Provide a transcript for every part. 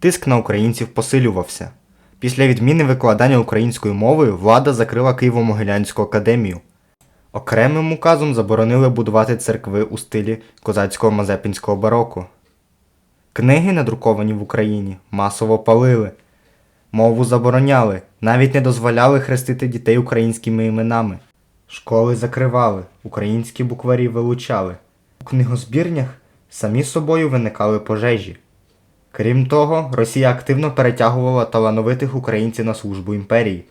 Тиск на українців посилювався. Після відміни викладання українською мовою влада закрила Києво-Могилянську академію. Окремим указом заборонили будувати церкви у стилі козацького мазепінського бароко. Книги, надруковані в Україні, масово палили. Мову забороняли, навіть не дозволяли хрестити дітей українськими іменами. Школи закривали, українські букварі вилучали. У книгозбірнях самі собою виникали пожежі. Крім того, Росія активно перетягувала талановитих українців на службу імперії.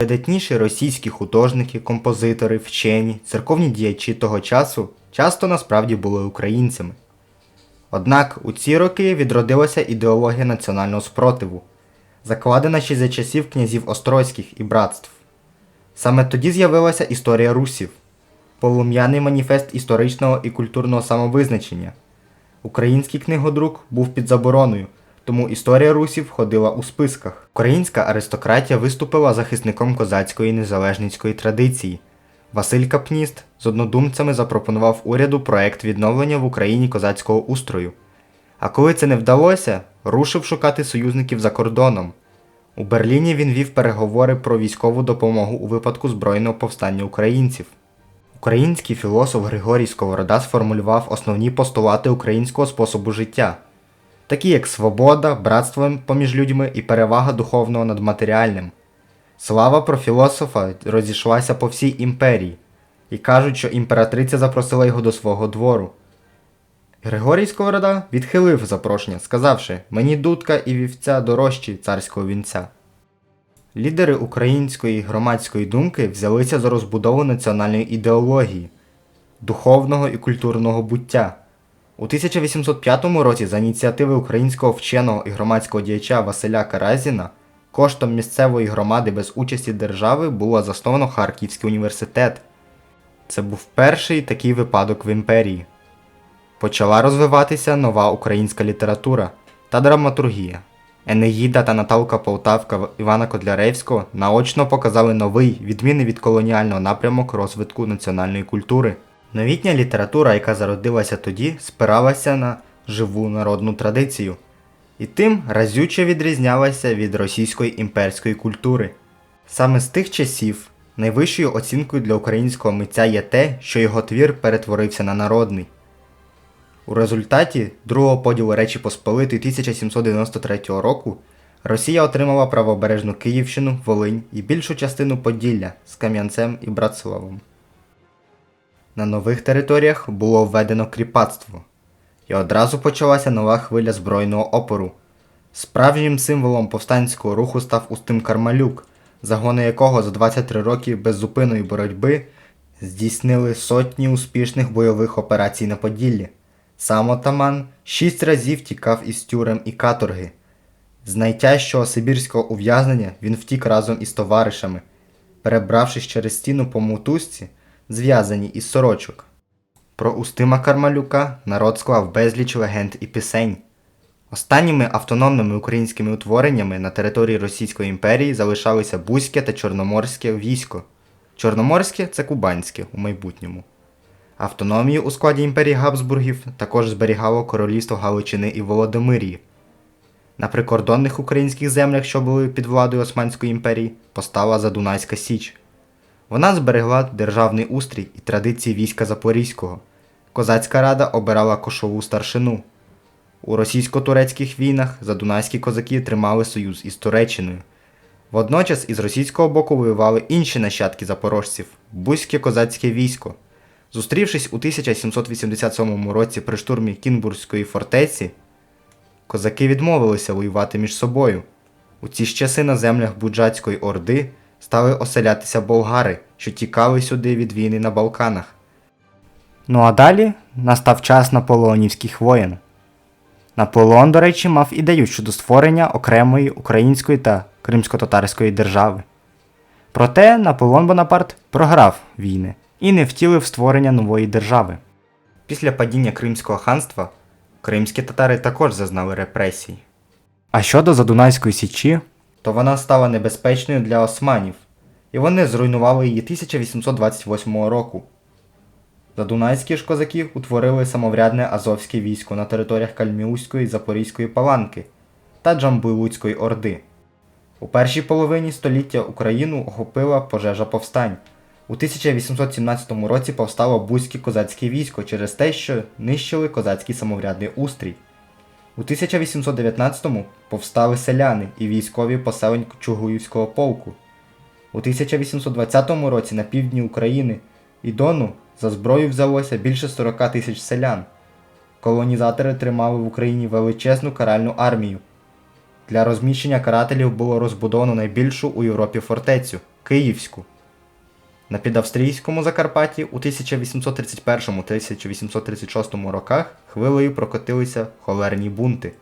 Видатніші російські художники, композитори, вчені, церковні діячі того часу часто насправді були українцями. Однак у ці роки відродилася ідеологія національного спротиву, закладена ще за часів князів Острозьких і братств. Саме тоді з'явилася історія русів, полум'яний маніфест історичного і культурного самовизначення. Український книгодрук був під забороною, тому історія русів ходила у списках. Українська аристократія виступила захисником козацької незалежницької традиції. Василь Капніст з однодумцями запропонував уряду проект відновлення в Україні козацького устрою. А коли це не вдалося, рушив шукати союзників за кордоном. У Берліні він вів переговори про військову допомогу у випадку збройного повстання українців. Український філософ Григорій Сковорода сформулював основні постулати українського способу життя, такі як свобода, братство поміж людьми і перевага духовного над матеріальним. Слава про філософа розійшлася по всій імперії, і кажуть, що імператриця запросила його до свого двору. Григорій Сковорода відхилив запрошення, сказавши мені дудка і вівця дорожчі царського вінця. Лідери української громадської думки взялися за розбудову національної ідеології, духовного і культурного буття. У 1805 році за ініціативи українського вченого і громадського діяча Василя Каразіна коштом місцевої громади без участі держави було засновано Харківський університет. Це був перший такий випадок в імперії. Почала розвиватися нова українська література та драматургія. Енеїда та Наталка Полтавка Івана Котляревського наочно показали новий, відмінний від колоніального напрямок розвитку національної культури. Новітня література, яка зародилася тоді, спиралася на живу народну традицію, і тим разюче відрізнялася від російської імперської культури. Саме з тих часів найвищою оцінкою для українського митця є те, що його твір перетворився на народний. У результаті другого поділу Речі Посполитої 1793 року Росія отримала правобережну Київщину, Волинь і більшу частину Поділля з Кам'янцем і Братславом. На нових територіях було введено кріпацтво, і одразу почалася нова хвиля збройного опору. Справжнім символом повстанського руху став Устим Кармалюк, загони якого за 23 роки беззупинної боротьби здійснили сотні успішних бойових операцій на Поділлі. Сам отаман шість разів тікав із тюрем і каторги. З найтяжчого сибірського ув'язнення він втік разом із товаришами, перебравшись через стіну по мотузці, зв'язані із сорочок. Про Устима Кармалюка народ склав безліч легенд і пісень. Останніми автономними українськими утвореннями на території Російської імперії залишалися Бузьке та Чорноморське військо. Чорноморське це Кубанське у майбутньому. Автономію у складі імперії Габсбургів також зберігало королівство Галичини і Володимирії. На прикордонних українських землях, що були під владою Османської імперії, постала Задунайська Січ. Вона зберегла державний устрій і традиції війська Запорізького. Козацька рада обирала кошову старшину. У російсько-турецьких війнах задунайські козаки тримали союз із Туреччиною. Водночас із російського боку воювали інші нащадки запорожців Бузьке козацьке військо. Зустрівшись у 1787 році при штурмі Кінбурзької фортеці, козаки відмовилися воювати між собою. У ці ж часи на землях Буджацької Орди стали оселятися болгари, що тікали сюди від війни на Балканах. Ну а далі настав час наполеонівських воєн. Наполеон, до речі, мав ідею щодо створення окремої української та кримсько-татарської держави. Проте Наполеон Бонапарт програв війни і не втілив створення нової держави. Після падіння Кримського ханства кримські татари також зазнали репресій. А щодо Задунайської січі, то вона стала небезпечною для османів, і вони зруйнували її 1828 року. Задунайські ж козаки утворили самоврядне азовське військо на територіях Кальміуської і Запорізької паланки та Джамбулуцької Орди. У першій половині століття Україну охопила пожежа повстань. У 1817 році повстало Бузьке козацьке військо через те, що нищили козацький самоврядний устрій. У 1819-му повстали селяни і військові поселень Чугуївського полку. У 1820 році на півдні України і Дону за зброю взялося більше 40 тисяч селян. Колонізатори тримали в Україні величезну каральну армію. Для розміщення карателів було розбудовано найбільшу у Європі фортецю Київську. На підавстрійському Закарпатті у 1831-1836 роках хвилею прокотилися холерні бунти.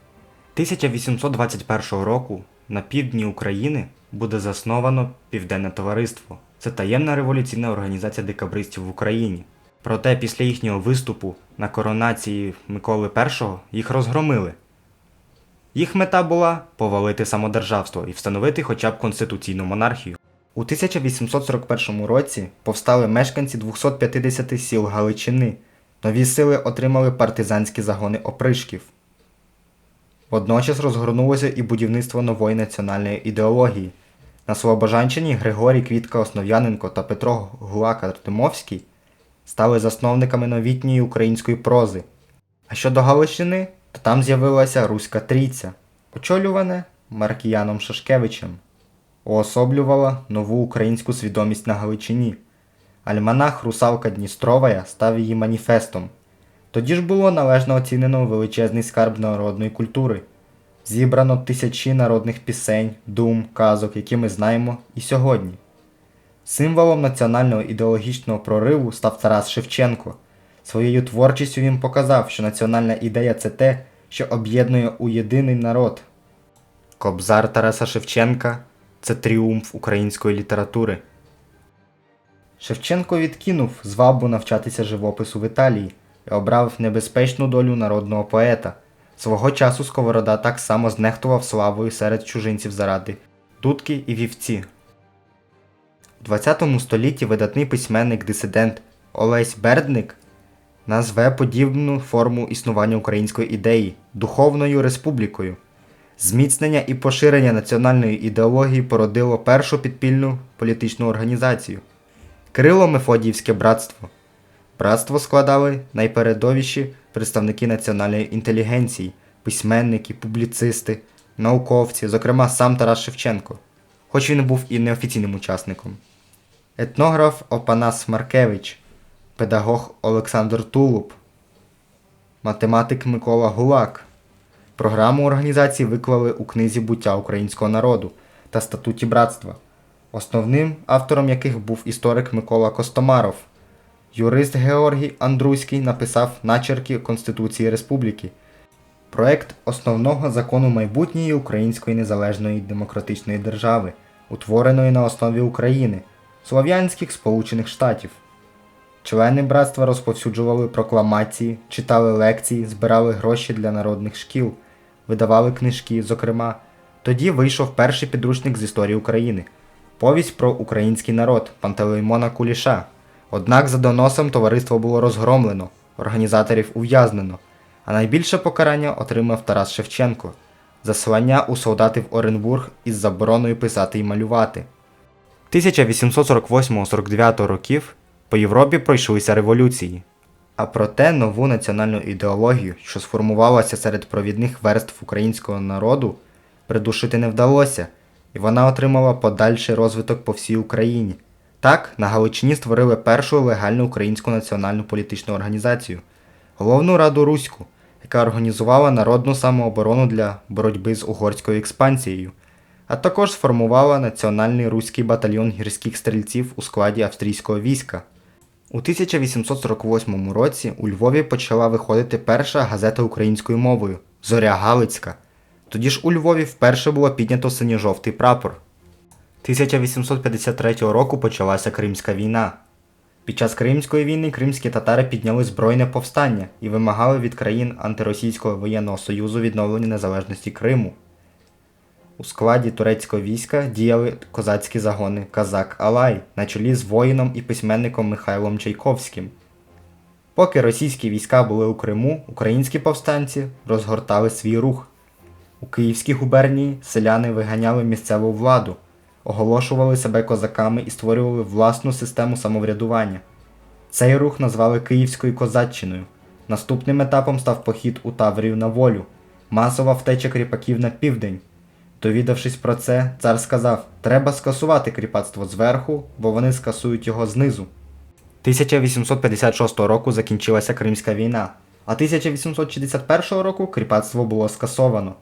1821 року на півдні України буде засновано Південне товариство. Це таємна революційна організація декабристів в Україні. Проте після їхнього виступу на коронації Миколи І їх розгромили. Їх мета була повалити самодержавство і встановити хоча б конституційну монархію. У 1841 році повстали мешканці 250 сіл Галичини. Нові сили отримали партизанські загони опришків. Водночас розгорнулося і будівництво нової національної ідеології. На Слобожанщині Григорій Квітка Основ'яненко та Петро Гулак Артемовський стали засновниками новітньої української прози. А щодо Галичини, то там з'явилася Руська Трійця, очолюване Маркіяном Шашкевичем уособлювала нову українську свідомість на Галичині. Альманах Русалка Дністровая став її маніфестом. Тоді ж було належно оцінено величезний скарб народної культури. Зібрано тисячі народних пісень, дум, казок, які ми знаємо і сьогодні. Символом національного ідеологічного прориву став Тарас Шевченко. Своєю творчістю він показав, що національна ідея це те, що об'єднує у єдиний народ. Кобзар Тараса Шевченка це тріумф української літератури. Шевченко відкинув звабу навчатися живопису в Італії і обрав небезпечну долю народного поета. Свого часу Сковорода так само знехтував славою серед чужинців заради дудки і вівці. У 20 столітті видатний письменник-дисидент Олесь Бердник назве подібну форму існування української ідеї духовною республікою. Зміцнення і поширення національної ідеології породило першу підпільну політичну організацію Кирило Мефодіївське братство. Братство складали найпередовіші представники національної інтелігенції, письменники, публіцисти, науковці, зокрема сам Тарас Шевченко, хоч він був і неофіційним учасником. Етнограф Опанас Маркевич, педагог Олександр Тулуб, математик Микола Гулак. Програму організації виклали у книзі буття українського народу та статуті братства, основним автором яких був історик Микола Костомаров. Юрист Георгій Андруський написав начерки Конституції Республіки, проект основного закону майбутньої Української незалежної демократичної держави, утвореної на основі України, Слов'янських Сполучених Штатів. Члени братства розповсюджували прокламації, читали лекції, збирали гроші для народних шкіл, видавали книжки, зокрема. Тоді вийшов перший підручник з історії України Повість про український народ Пантелеймона Куліша. Однак за доносом товариство було розгромлено, організаторів ув'язнено, а найбільше покарання отримав Тарас Шевченко заслання у солдати в Оренбург із забороною писати і малювати. 1848-49 років по Європі пройшлися революції. А проте нову національну ідеологію, що сформувалася серед провідних верств українського народу, придушити не вдалося, і вона отримала подальший розвиток по всій Україні. Так, на Галичині створили першу легальну українську національну політичну організацію Головну Раду Руську, яка організувала народну самооборону для боротьби з угорською експансією, а також сформувала Національний руський батальйон гірських стрільців у складі австрійського війська. У 1848 році у Львові почала виходити перша газета українською мовою Зоря Галицька. Тоді ж у Львові вперше було піднято синьо-жовтий прапор. 1853 року почалася Кримська війна. Під час Кримської війни кримські татари підняли збройне повстання і вимагали від країн антиросійського воєнного союзу відновлення незалежності Криму. У складі турецького війська діяли козацькі загони Казак Алай на чолі з воїном і письменником Михайлом Чайковським. Поки російські війська були у Криму, українські повстанці розгортали свій рух. У Київській губернії селяни виганяли місцеву владу, оголошували себе козаками і створювали власну систему самоврядування. Цей рух назвали Київською козаччиною. Наступним етапом став похід у Таврію на волю, масова втеча кріпаків на південь. Довідавшись про це, цар сказав: треба скасувати кріпацтво зверху, бо вони скасують його знизу. 1856 року закінчилася Кримська війна, а 1861 року кріпацтво було скасовано.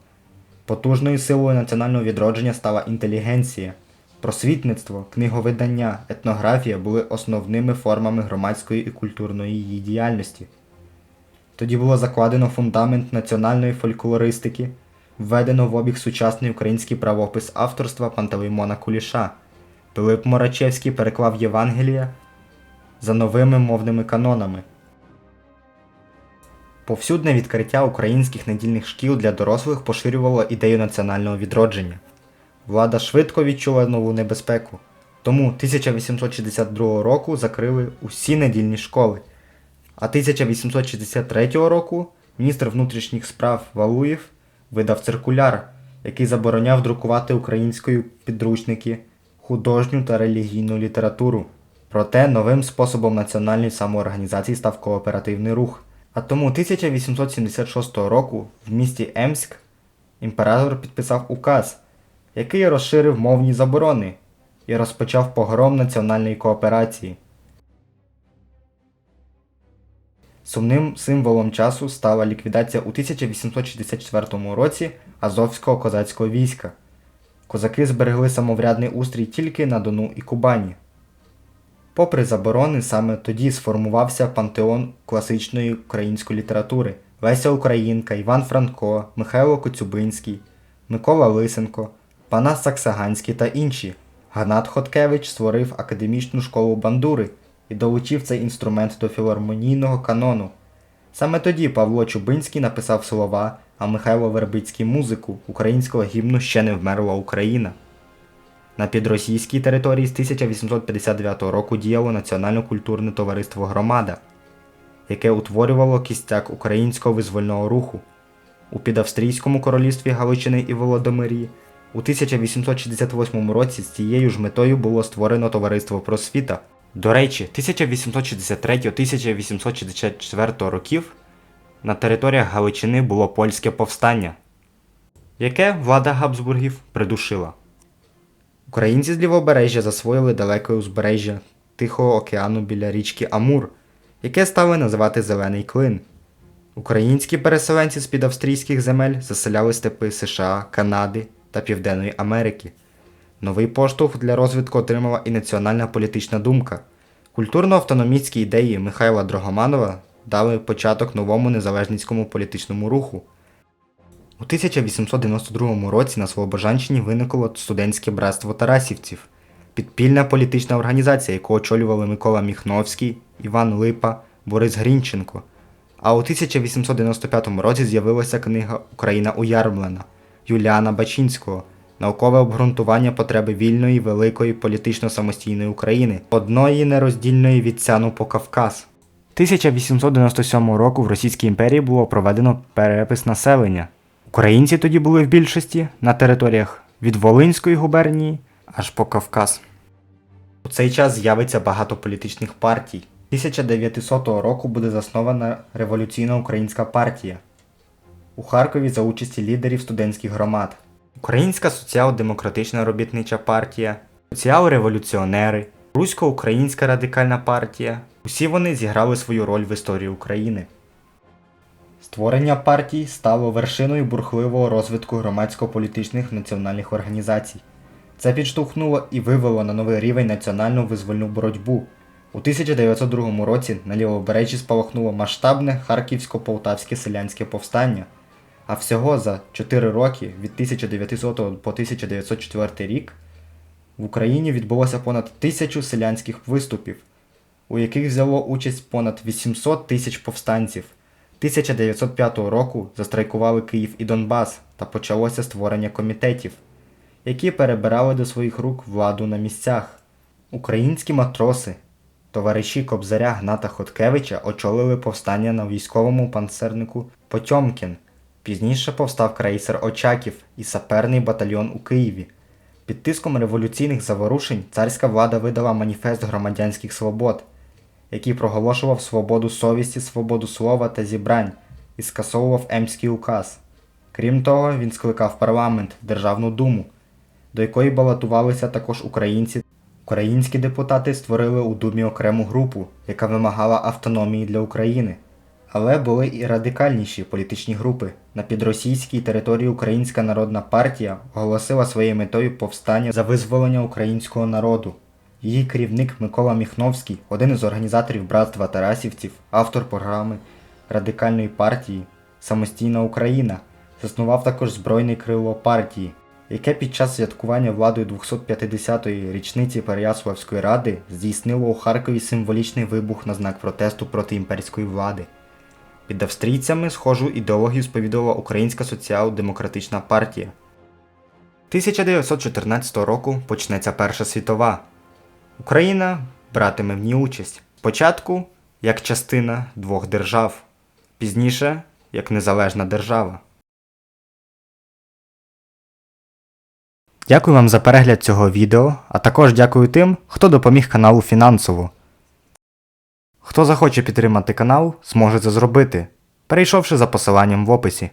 Потужною силою національного відродження стала інтелігенція. Просвітництво, книговидання, етнографія були основними формами громадської і культурної її діяльності. Тоді було закладено фундамент національної фольклористики, введено в обіг сучасний український правопис авторства Пантелеймона Куліша. Пилип Морачевський переклав Євангелія за новими мовними канонами. Повсюдне відкриття українських недільних шкіл для дорослих поширювало ідею національного відродження. Влада швидко відчула нову небезпеку. Тому 1862 року закрили усі недільні школи. А 1863 року міністр внутрішніх справ Валуєв видав циркуляр, який забороняв друкувати українською підручники, художню та релігійну літературу. Проте новим способом національної самоорганізації став кооперативний рух. А тому 1876 року в місті Емськ імператор підписав указ, який розширив мовні заборони і розпочав погром національної кооперації. Сумним символом часу стала ліквідація у 1864 році Азовського козацького війська. Козаки зберегли самоврядний устрій тільки на Дону і Кубані. Попри заборони, саме тоді сформувався пантеон класичної української літератури Леся Українка, Іван Франко, Михайло Коцюбинський, Микола Лисенко, Панас Саксаганський та інші. Гнат Хоткевич створив академічну школу бандури і долучив цей інструмент до філармонійного канону. Саме тоді Павло Чубинський написав слова, а Михайло Вербицький музику українського гімну Ще не вмерла Україна. На підросійській території з 1859 року діяло Національно-культурне товариство Громада, яке утворювало кістяк українського визвольного руху. У підавстрійському королівстві Галичини і Володимирії у 1868 році з цією ж метою було створено товариство просвіта. До речі, 1863-1864 років на територіях Галичини було польське повстання, яке влада Габсбургів придушила. Українці з лівобережжя засвоїли далеке узбережжя Тихого океану біля річки Амур, яке стали називати Зелений Клин. Українські переселенці з під австрійських земель заселяли степи США, Канади та Південної Америки. Новий поштовх для розвитку отримала і національна політична думка. Культурно-автономістські ідеї Михайла Дрогоманова дали початок новому незалежницькому політичному руху. У 1892 році на Слобожанщині виникло студентське братство Тарасівців, підпільна політична організація, яку очолювали Микола Міхновський, Іван Липа, Борис Грінченко. А у 1895 році з'явилася книга Україна уярмлена Юліана Бачинського Наукове обґрунтування потреби вільної, великої політично самостійної України, одної нероздільної від Сяну по Кавказ. 1897 року в Російській імперії було проведено перепис населення. Українці тоді були в більшості на територіях від Волинської губернії аж по Кавказ. У цей час з'явиться багато політичних партій. 1900 року буде заснована Революційна Українська партія у Харкові за участі лідерів студентських громад. Українська соціал-демократична робітнича партія, соціал-революціонери, Русько-Українська радикальна партія. Усі вони зіграли свою роль в історії України. Створення партій стало вершиною бурхливого розвитку громадсько-політичних національних організацій. Це підштовхнуло і вивело на новий рівень національну визвольну боротьбу. У 1902 році на лівобережжі спалахнуло масштабне харківсько-полтавське селянське повстання. А всього за 4 роки від 1900 по 1904 рік в Україні відбулося понад тисячу селянських виступів, у яких взяло участь понад 800 тисяч повстанців. 1905 року застрайкували Київ і Донбас та почалося створення комітетів, які перебирали до своїх рук владу на місцях. Українські матроси, товариші Кобзаря Гната Хоткевича очолили повстання на військовому панцернику Потьомкін. Пізніше повстав крейсер Очаків і саперний батальйон у Києві. Під тиском революційних заворушень царська влада видала маніфест громадянських свобод, який проголошував свободу совісті, свободу слова та зібрань і скасовував Емський указ. Крім того, він скликав парламент, Державну думу, до якої балотувалися також українці. Українські депутати створили у Думі окрему групу, яка вимагала автономії для України. Але були і радикальніші політичні групи. На підросійській території Українська Народна партія оголосила своєю метою повстання за визволення українського народу. Її керівник Микола Міхновський, один із організаторів братства Тарасівців, автор програми Радикальної партії Самостійна Україна, заснував також збройне крило партії, яке під час святкування владою 250-ї річниці Переяславської ради здійснило у Харкові символічний вибух на знак протесту проти імперської влади. Під австрійцями схожу ідеологію сповідувала Українська соціал-демократична партія. 1914 року почнеться Перша світова. Україна братиме в ній участь. Спочатку як частина двох держав, пізніше як незалежна держава. Дякую вам за перегляд цього відео, а також дякую тим, хто допоміг каналу фінансово. Хто захоче підтримати канал, зможе це зробити, перейшовши за посиланням в описі.